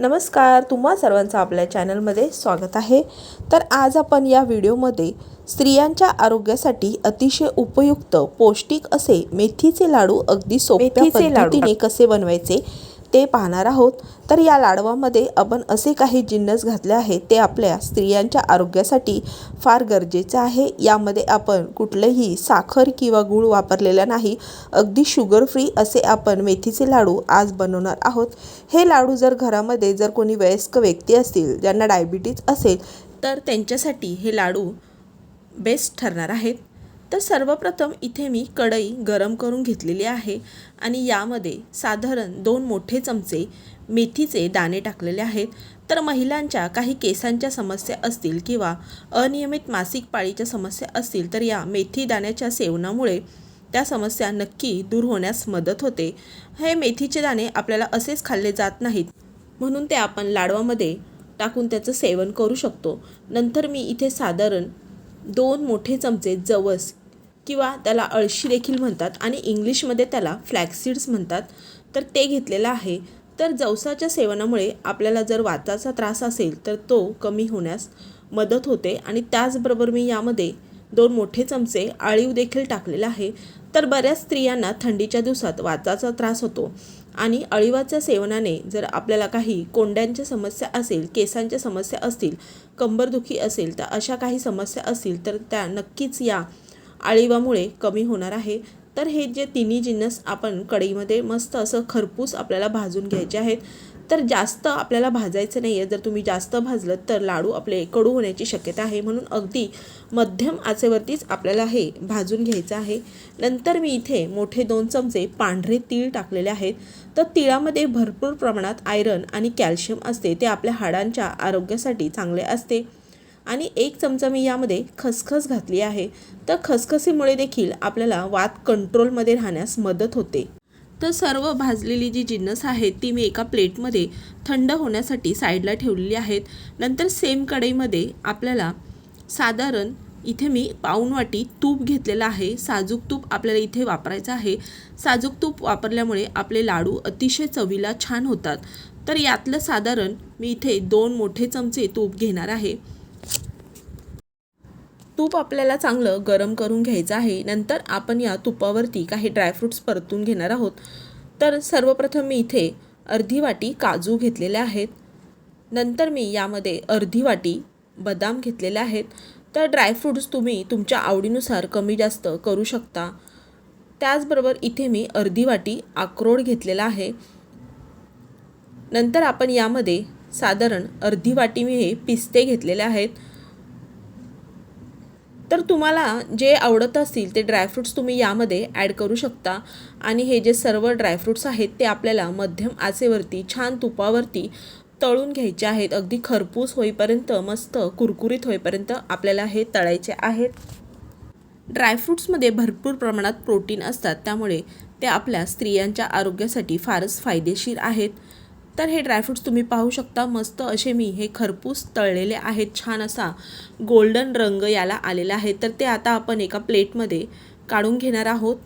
नमस्कार तुम्हा सर्वांचं आपल्या चॅनलमध्ये स्वागत आहे तर आज आपण या व्हिडिओमध्ये स्त्रियांच्या आरोग्यासाठी अतिशय उपयुक्त पौष्टिक असे मेथीचे लाडू अगदी लाडू. पद्धतीने कसे बनवायचे ते पाहणार आहोत. तर या लाडवामध्ये आपण असे काही जिन्नस घातले आहेत ते आपल्या स्त्रियांच्या आरोग्यासाठी फार गरजेचं आहे. यामध्ये आपण कुठलंही साखर किंवा गूळ वापरलेला नाही. अगदी शुगर फ्री असे आपण मेथीचे लाडू आज बनवणार आहोत. हे लाडू जर घरामध्ये जर कोणी वयस्क व्यक्ती असतील ज्यांना डायबिटीज असेल तर त्यांच्यासाठी हे लाडू बेस्ट ठरणार आहेत. तर सर्वप्रथम इथे मी कढई गरम करून घेतलेली आहे आणि यामध्ये साधारण दोन मोठे चमचे मेथीचे दाणे टाकलेले आहेत. तर महिलांच्या काही केसांच्या समस्या असतील किंवा अनियमित मासिक पाळीच्या समस्या असतील तर या मेथी दाण्याच्या सेवनामुळे त्या समस्या नक्की दूर होण्यास मदत होते. हे मेथीचे दाणे आपल्याला असेच खाल्ले जात नाहीत. म्हणून ते आपण लाडवामध्ये टाकून त्याचं सेवन करू शकतो. नंतर मी इथे साधारण दोन मोठे चमचे जवस किंवा त्याला अळशी देखील म्हणतात आणि इंग्लिशमध्ये त्याला फ्लॅक्सीड्स म्हणतात. तर ते घेतलेलं आहे. तर जवसाच्या सेवनामुळे आपल्याला जर वाताचा त्रास असेल तर तो कमी होण्यास मदत होते. आणि त्याचबरोबर मी यामध्ये दोन मोठे चमचे आळीव देखील टाकलेला आहे. तर बऱ्याच स्त्रियांना थंडीच्या दिवसात वाचाचा त्रास होतो. आणि अळीवाच्या सेवनाने जर आपल्याला काही कोंड्यांच्या समस्या असेल केसांच्या समस्या असतील कंबरदुखी असेल तर अशा काही समस्या असतील तर त्या नक्कीच या आळीवामुळे कमी होणार आहे. तर हे जे तिन्ही जिन्नस आपण कढईमध्ये मस्त असं खरपूस आपल्याला भाजून घ्यायचे आहेत. तर जास्त आपल्याला भाजायचं नाही आहे जर तुम्ही जास्त भाजलं तर लाडू आपले कडू होण्याची शक्यता आहे. म्हणून अगदी मध्यम आचेवरतीच आपल्याला हे भाजून घ्यायचं आहे. नंतर मी इथे मोठे दोन चमचे पांढरे तीळ टाकलेले आहेत. तर तिळामध्ये भरपूर प्रमाणात आयरन आणि कॅल्शियम असते. ते आपल्या हाडांच्या आरोग्यासाठी चांगले असते. आणि एक चमचा मी यामध्ये खसखस घातली आहे. तर खसखसीमुळे देखील आपल्याला वात कंट्रोलमध्ये राहण्यास मदत होते. तर सर्व भाजलेली जी जिन्नस आहेत ती मी एका प्लेटमध्ये थंड होण्यासाठी साईडला ठेवलेली आहेत. नंतर सेम कढईमध्ये आपल्याला साधारण इथे मी पाऊण वाटी तूप घेतलेलं आहे. साजूक तूप आपल्याला इथे वापरायचं आहे. साजूक तूप वापरल्यामुळे आपले लाडू अतिशय चवीला छान होतात. तर यातलं साधारण मी इथे दोन मोठे चमचे तूप घेणार आहे. तूप आपल्याला चांगलं गरम करून घ्यायचं आहे नंतर आपण या तुपावरती काही ड्रायफ्रूट्स परतून घेणार आहोत. तर सर्वप्रथम मी इथे अर्धी वाटी काजू घेतलेले आहेत. नंतर मी यामध्ये अर्धी वाटी बदाम घेतलेले आहेत. तर ड्रायफ्रूट्स तुम्ही तुमच्या आवडीनुसार कमी जास्त करू शकता. त्याचबरोबर इथे मी अर्धी वाटी अक्रोड घेतलेला आहे. नंतर आपण यामध्ये साधारण अर्धी वाटी मी हे पिस्ते घेतलेले आहेत. तर तुम्हाला जे आवडत असतील ते ड्रायफ्रूट्स तुम्ही यामध्ये ॲड करू शकता. आणि हे जे सर्व ड्रायफ्रूट्स आहेत ते आपल्याला मध्यम आचेवरती छान तुपावरती तळून घ्यायचे आहेत. अगदी खरपूस होईपर्यंत मस्त कुरकुरीत होईपर्यंत आपल्याला हे तळायचे आहेत. ड्रायफ्रूट्समध्ये भरपूर प्रमाणात प्रोटीन असतात. त्यामुळे ते आपल्या स्त्रियांच्या आरोग्यासाठी फारच फायदेशीर आहेत. तर हे ड्रायफ्रूट्स तुम्ही पाहू शकता. मस्त असे मी हे खरपूस तळलेले आहेत. छान असा गोल्डन रंग याला आलेला आहे. तर ते आता आपण एका प्लेटमध्ये काढून घेणार आहोत.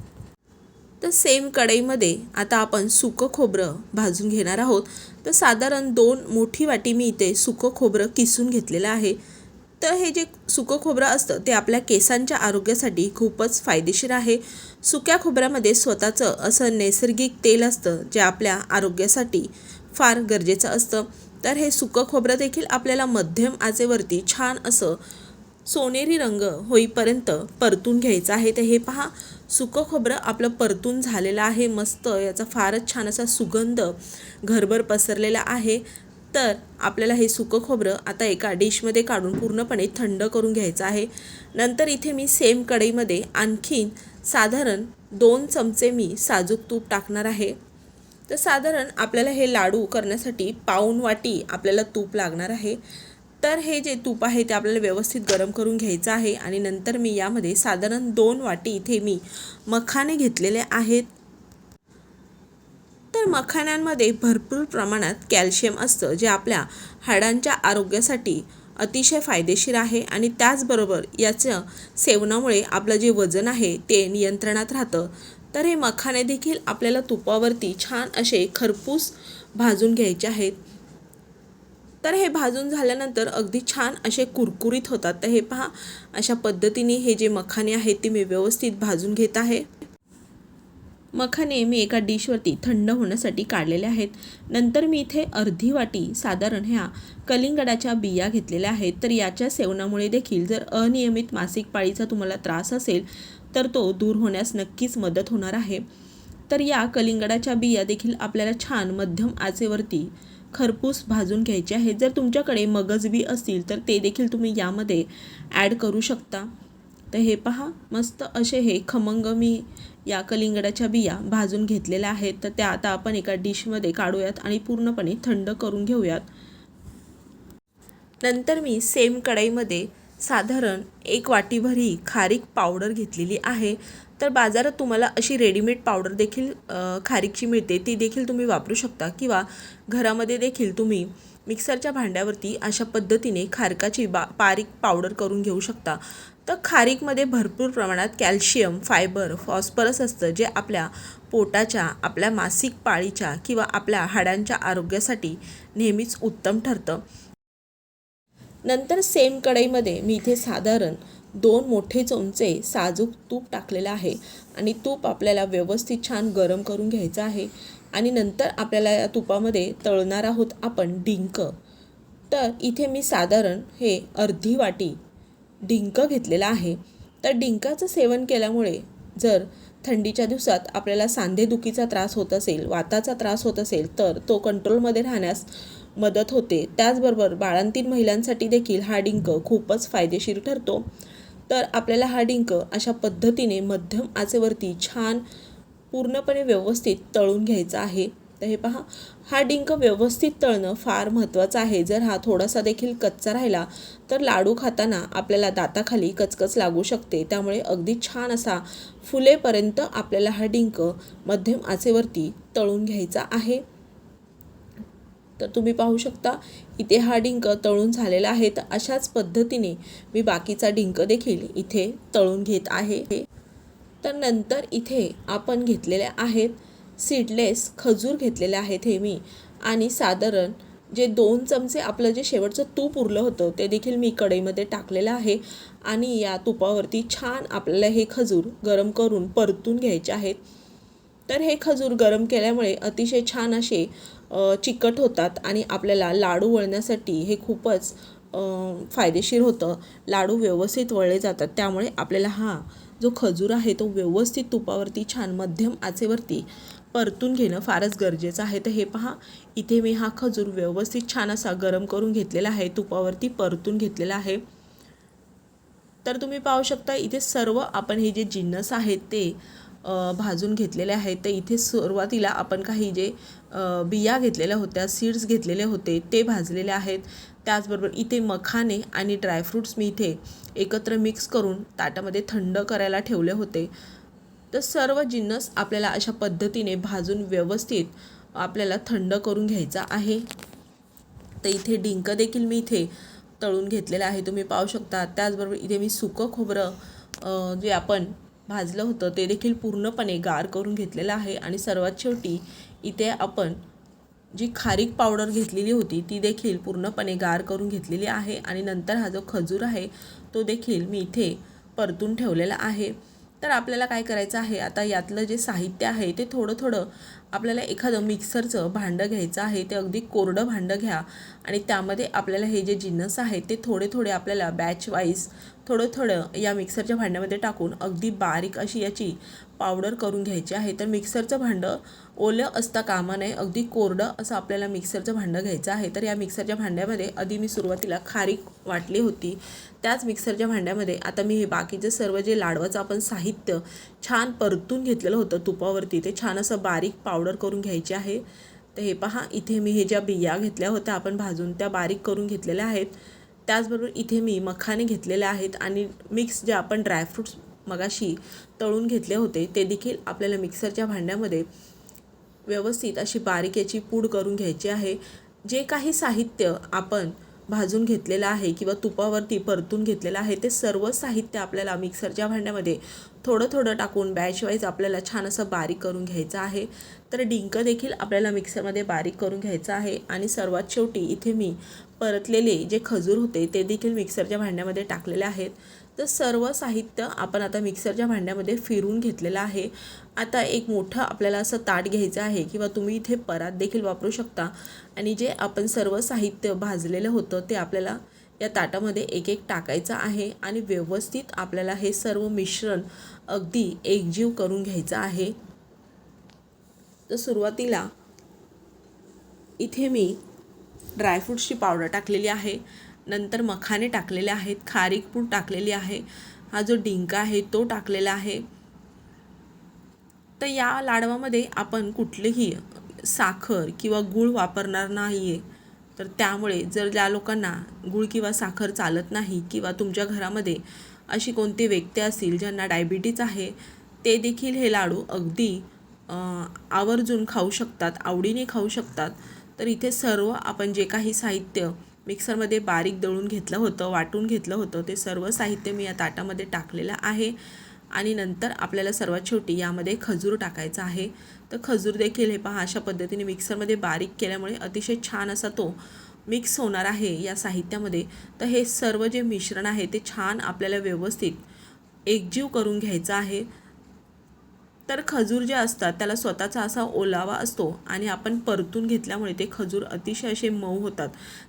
तर सेम कढईमध्ये आता आपण सुकं खोबरं भाजून घेणार आहोत. तर साधारण दोन मोठी वाटी मी इथे सुकं खोबरं किसून घेतलेलं आहे. तर हे जे सुकं खोबरं असतं ते आपल्या केसांच्या आरोग्यासाठी खूपच फायदेशीर आहे. सुक्या खोबऱ्यामध्ये स्वतःचं असं नैसर्गिक तेल असतं जे आपल्या आरोग्यासाठी फार गरजेचं असतं. तर हे सुकं खोबरं देखील आपल्याला मध्यम आचेवरती छान असं सोनेरी रंग होईपर्यंत परतून घ्यायचं आहे. तर हे पहा सुकं खोबरं आपलं परतून झालेलं आहे. मस्त याचा फारच छान असा सुगंध घरभर पसरलेला आहे. तर आपल्याला हे सुकं खोबरं आता एका डिशमध्ये काढून पूर्णपणे थंड करून घ्यायचं आहे. नंतर इथे मी सेम कढईमध्ये आणखीन साधारण दोन चमचे मी साजूक तूप टाकणार आहे. तर साधारण आपल्याला हे लाडू करण्यासाठी पाऊण वाटी आपल्याला तूप लागणार आहे. तर हे जे तूप आहे ते आपल्याला व्यवस्थित गरम करून घ्यायचं आहे आणि नंतर मी यामध्ये साधारण दोन वाटी इथे मी मखाने घेतलेले आहेत. तर मखाण्यांमध्ये भरपूर प्रमाणात कॅल्शियम असतं जे आपल्या हाडांच्या आरोग्यासाठी अतिशय फायदेशीर आहे आणि त्याचबरोबर याचं सेवनामुळे आपलं जे वजन आहे ते नियंत्रणात राहतं. तर हे मखाने देखील आपल्याला तुपावरती छान असे खरपूस भाजून घ्यायचे आहेत. तर हे भाजून झाल्यानंतर अगदी छान असे कुरकुरीत होतात. तर हे पहा अशा पद्धतीने हे जे मखाने आहेत ते मी व्यवस्थित भाजून घेत आहे. मखाने मी एका डिशवरती थंड होण्यासाठी काढलेले आहेत. नंतर मी इथे अर्धी वाटी साधारण ह्या कलिंगडाच्या बिया घेतलेल्या आहेत. तर याच्या सेवनामुळे देखील जर अनियमित मासिक पाळीचा तुम्हाला त्रास असेल तर तो दूर होण्यास नक्कीच मदत होणार आहे. तर या कलिंगडाच्या बिया देखील आपल्याला छान मध्यम आचेवरती खरपूस भाजून घ्यायचे आहेत. जर तुमच्याकडे मगज बी असतील तर ते देखील तुम्ही यामध्ये ॲड करू शकता. तर हे पहा मस्त असे हे खमंग मी या कलिंगडाच्या बिया भाजून घेतलेल्या आहेत. तर त्या आता आपण एका डिशमध्ये काढूयात आणि पूर्णपणे थंड करून घेऊयात. नंतर मी सेम कढईमध्ये साधारण एक वाटीभर ही खारीक पावडर घेतलेली आहे. तर बाजारात तुम्हाला अशी रेडीमेड पावडर देखील खारीकची मिळते. ती देखील तुम्ही वापरू शकता किंवा घरामध्ये देखील तुम्ही मिक्सरच्या भांड्यावरती अशा पद्धतीने खारकाची बा बारीक पावडर करून घेऊ शकता. तर खारीकमध्ये भरपूर प्रमाणात कॅल्शियम फायबर फॉस्फरस असतं जे आपल्या पोटाच्या आपल्या मासिक पाळीच्या किंवा आपल्या हाडांच्या आरोग्यासाठी नेहमीच उत्तम ठरतं. नंतर सेम कढईमध्ये मी इथे साधारण दोन मोठे चमचे साजूक तूप टाकलेलं आहे. आणि तूप आपल्याला व्यवस्थित छान गरम करून घ्यायचं आहे. आणि नंतर आपल्याला या तुपामध्ये तळणार आहोत आपण डिंक. तर इथे मी साधारण हे अर्धी वाटी डिंक घेतलेला आहे. तर डिंकाचं सेवन केल्यामुळे जर थंडीच्या दिवसात आपल्याला सांधेदुखीचा त्रास होत असेल वाताचा त्रास होत असेल तर तो कंट्रोलमध्ये राहण्यास मदत होते. त्याचबरोबर बाळंतीण महिलांसाठी देखील हा डिंक खूपच फायदेशीर ठरतो. तर आपल्याला हा डिंक अशा पद्धतीने मध्यम आचेवरती छान पूर्णपणे व्यवस्थित तळून घ्यायचा आहे. तर हे पहा हा डिंक व्यवस्थित तळणं फार महत्त्वाचं आहे. जर हा थोडासा देखील कच्चा राहिला तर लाडू खाताना आपल्याला दाताखाली कचकच लागू शकते. त्यामुळे अगदी छान असा फुलेपर्यंत आपल्याला हा डिंक मध्यम आचेवरती तळून घ्यायचा आहे. तर तुम्ही पाहू शकता इथे हा डिंक तळून झालेला आहे. तर अशाच पद्धतीने मी बाकीचा डिंक देखील इथे तळून घेत आहे. तर नंतर इथे आपण घेतलेले आहेत सीडलेस खजूर घेतलेले आहेत हे मी. आणि साधारण जे दोन चमचे आपलं जे शेवटचं तूप उरलं होतं ते देखील मी कढईमध्ये टाकलेलं आहे. आणि या तुपावरती छान आपल्याला हे खजूर गरम करून परतून घ्यायचे आहेत. तर हे खजूर गरम केल्यामुळे अतिशय छान असे चिकट होतात आणि आपल्याला लाडू वळण्यासाठी हे खूपच फायदेशीर होतं. लाडू व्यवस्थित वळले जातात. त्यामुळे आपल्याला हा जो खजूर आहे तो व्यवस्थित तुपावरती छान मध्यम आचेवरती परतून घेणं फारच गरजेचं आहे. तर हे पहा इथे मी हा खजूर व्यवस्थित छान असा गरम करून घेतलेला आहे. तुपावरती परतून घेतलेला आहे. तर तुम्ही पाहू शकता इथे सर्व आपण हे जे जिन्नस आहेत ते भाजून घेतलेले आहेत. तर इथे सुरुवातीला आपण काही जे बिया घेतलेल्या होत्या सीड्स घेतलेले होते ते भाजलेले आहेत. त्याचबरोबर इथे मखाने आणि ड्रायफ्रूट्स मी इथे एकत्र मिक्स करून ताटामध्ये थंड करायला ठेवले होते. तर सर्व जिन्नस आपल्याला अशा पद्धतीने भाजून व्यवस्थित आपल्याला थंड करून घ्यायचा आहे. तर इथे डिंक देखील मी इथे तळून घेतलेलं आहे तुम्ही पाहू शकता. त्याचबरोबर इथे मी सुकं खोबरं जे आपण भाजलं होतं ते देखील पूर्णपणे गार करून घेतलेलं आहे. आणि सर्वात शेवटी इथे आपण जी खारीक पावडर घेतलेली होती ती देखील पूर्णपणे गार करून घेतलेली आहे. आणि नंतर हा जो खजूर आहे तो देखील मी इथे परतून ठेवलेला आहे. तर आपल्याला काय करायचं आहे आता यातलं जे साहित्य आहे ते थोडं थोडं आपल्याला एखादं मिक्सरचं भांडं घ्यायचं आहे ते अगदी कोरडं भांडं घ्या. आणि त्यामध्ये आपल्याला हे जे जिन्नस आहेत ते थोडे थोडे आपल्याला बॅच वाईज थोडं थोडं या मिक्सरच्या भांड्यामध्ये टाकून अगदी बारीक अशी याची पावडर करून घ्यायची आहे. तर मिक्सरचं भांडं ओलं असता कामा नये अगदी कोरडं असं आपल्याला मिक्सरचं भांडं घ्यायचं आहे. तर या मिक्सरच्या भांड्यामध्ये आधी मी सुरुवातीला खारीक वाटली होती. त्याच मिक्सरच्या भांड्यामध्ये आता मी हे बाकीचे सर्व जे लाडवाचं आपण साहित्य छान परतून घेतलेलं होतं तुपावरती ते छान असं बारीक पावडर करून घ्यायची आहे. तर हे पहा इथे मी हे ज्या बिया घेतल्या होत्या आपण भाजून त्या बारीक करून घेतलेल्या आहेत. त्याचबरोबर इथे मी मखाने घेतलेले आहेत आणि मिक्स जे आपण ड्रायफ्रूट्स मगाशी तळून घेतले होते ते देखील आपल्याला मिक्सरच्या भांड्यामध्ये व्यवस्थित अशी बारीक याची पूड करून घ्यायची आहे. जे काही साहित्य आपण भाजून घेतलेलं आहे किंवा तुपावरती परतून घेतलेलं आहे ते सर्व साहित्य आपल्याला मिक्सरच्या भांड्यामध्ये थोडं थोडं टाकून बॅच वाईज आपल्याला छान असं बारीक करून घ्यायचं आहे. तर डिंक देखील आपल्याला मिक्सरमध्ये बारीक करून घ्यायचं आहे आणि सर्वात शेवटी इथे मी परतलेले जे खजूर होते ते देखील मिक्सरच्या भांड्यामध्ये टाकलेले आहेत. तर सर्व साहित्य आपण आता मिक्सरच्या भांड्यामध्ये फिरून घेतलेलं आहे. आता एक मोठं आपल्याला असं ताट घ्यायचं आहे किंवा तुम्ही इथे परात देखील वापरू शकता. आणि जे आपण सर्व साहित्य भाजलेलं होतं ते आपल्याला या ताटामध्ये एक एक टाकायचं आहे आणि व्यवस्थित आपल्याला हे सर्व मिश्रण अगदी एकजीव करून घ्यायचं आहे. तर सुरुवातीला इथे मी ड्रायफ्रूट्सची पावडर टाकलेली आहे. नंतर मखाने टाकलेले आहेत खारीक पूड टाकलेली आहे हा जो डिंक आहे तो टाकलेला आहे. तर या लाडवामध्ये आपण कुठलीही साखर किंवा गूळ वापरणार नाही आहे तर त्यामुळे जर ज्या लोकांना गूळ किंवा साखर चालत नाही किंवा तुमच्या घरामध्ये अशी कोणती व्यक्ती असतील ज्यांना डायबिटीज आहे ते देखील हे लाडू अगदी आवर्जून खाऊ शकतात आवडीने खाऊ शकतात. तर इथे सर्व आपण जे काही साहित्य मिक्सरमध्ये बारीक दळून घेतलं होतं वाटून घेतलं होतं. ते सर्व साहित्य मी या ताटामध्ये टाकलेलं आहे. आणि नंतर आपल्याला सर्वात शेवटी यामध्ये खजूर टाकायचा आहे. तर खजूर देखील हे पहा अशा पद्धतीने मिक्सरमध्ये बारीक केल्यामुळे अतिशय छान असा तो मिक्स होणार आहे या साहित्यामध्ये. तर हे सर्व जे मिश्रण आहे ते छान आपल्याला व्यवस्थित एकजीव करून घ्यायचं आहे. तर खजूर जे असतात त्याला स्वतःचा असा ओलावा असतो आणि आपण परतून घेतल्यामुळे ते खजूर अतिशय असे मऊ होतात.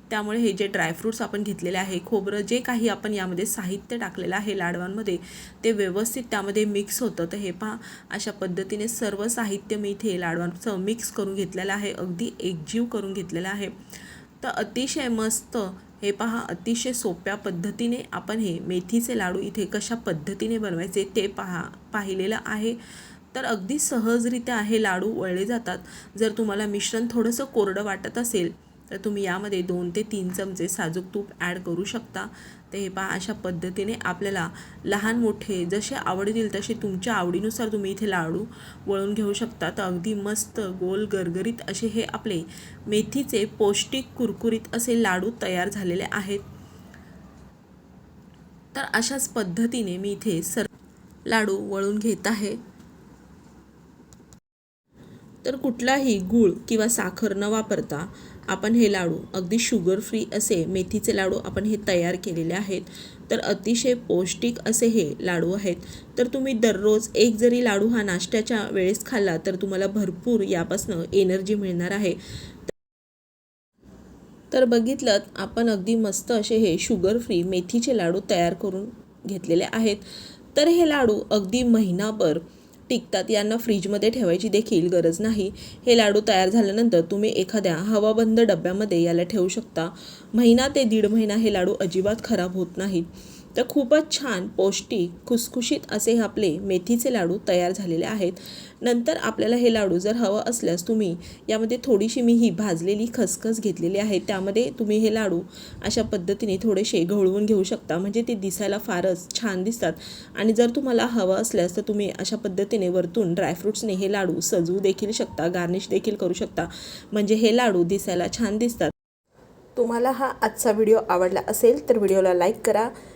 त्यामुळे हे जे ड्रायफ्रूट्स आपण घेतलेले आहे खोबरं जे काही आपण यामध्ये साहित्य टाकलेलं आहे लाडवांमध्ये ते व्यवस्थित त्यामध्ये मिक्स होतं. तर हे पहा अशा पद्धतीने सर्व साहित्य मी इथे लाडवांचं मिक्स करून घेतलेलं आहे अगदी एकजीव करून घेतलेलं आहे. तर अतिशय मस्त हे पहा अतिशय सोप्या पद्धतीने आपण हे मेथीचे लाडू इथे कशा पद्धतीने बनवायचे ते पहा पाहिलेलं आहे. तर अगदी सहजरित्या हे लाडू वळले जातात. जर तुम्हाला मिश्रण थोडंसं कोरडं वाटत असेल तर तुम्ही यामध्ये दोन ते तीन चमचे साजूक तूप ॲड करू शकता. ते हे पहा अशा पद्धतीने आपल्याला लहान मोठे जसे आवडतील तसे तुमच्या आवडीनुसार तुम्ही इथे लाडू वळून घेऊ शकता. तर अगदी मस्त गोल गरगरीत असे हे आपले मेथीचे पौष्टिक कुरकुरीत असे लाडू तयार झालेले आहेत. तर अशाच पद्धतीने मी इथे सर लाडू वळून घेत आहे. तर कुठलाही गूळ किंवा साखर न वापरता आपण हे लाडू अगदी शुगर फ्री असे मेथीचे लाडू आपण हे तयार केलेले आहेत. तर अतिशय पौष्टिक असे हे लाडू आहेत. तर तुम्ही दररोज एक जरी लाडू हा नाश्त्याच्या वेळेस खाल्ला तर तुम्हाला भरपूर यापासनं एनर्जी मिळणार आहे. तर बघितलं आपण अगदी मस्त असे हे शुगर फ्री मेथीचे लाडू तयार करून घेतलेले आहेत. तर हे लाडू अगदी महिनाभर टिकतात यांना फ्रीजमध्ये ठेवायची देखील गरज नाही. हे लाडू तयार झाल्यानंतर तुम्ही एखाद्या हवाबंद डब्यामध्ये याला ठेवू शकता. महिना ते दीड महिना हे लाडू अजिबात खराब होत नाहीत. तर खूपच छान पौष्टिक खुसखुशीत असे आपले मेथीचे लाडू तयार झालेले आहेत. नंतर आपल्याला हे लाडू जर हवं असल्यास तुम्ही यामध्ये थोडीशी मी ही भाजलेली खसखस घेतलेली आहे. त्यामध्ये तुम्ही हे लाडू अशा पद्धतीने थोडेसे घोळवून घेऊ शकता. म्हणजे ते दिसायला फारच छान दिसतात. आणि जर तुम्हाला हवं असल्यास तर तुम्ही अशा पद्धतीने वरतून ड्रायफ्रूट्सने हे लाडू सजवू देखील शकता गार्निश देखील करू शकता. म्हणजे हे लाडू दिसायला छान दिसतात. तुम्हाला हा आजचा व्हिडिओ आवडला असेल तर व्हिडिओला लाईक करा.